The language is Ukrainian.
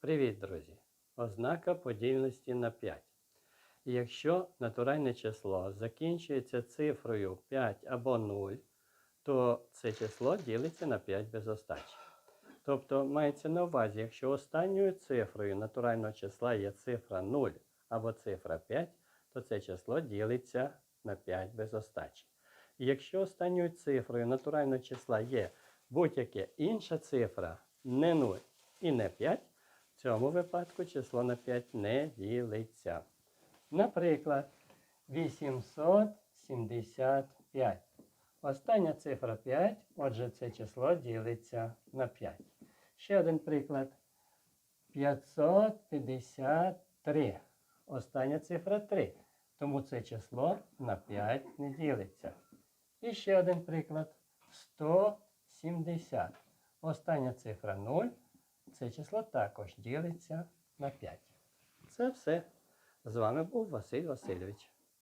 Привіт, друзі! Ознака подільності на 5. Якщо натуральне число закінчується цифрою 5 або 0, то це число ділиться на 5 без остачі. Тобто мається на увазі, якщо останньою цифрою натурального числа є цифра 0 або цифра 5, то це число ділиться на 5 без остачі. І якщо останньою цифрою натурального числа є будь-яка інша цифра, не 0 і не 5, в цьому випадку число на 5 не ділиться. Наприклад, 875. Остання цифра 5, отже, це число ділиться на 5. Ще один приклад. 553. Остання цифра 3. Тому це число на 5 не ділиться. І ще один приклад. 170. Остання цифра 0. Це число також ділиться на 5. Це все. З вами був Василь Васильович.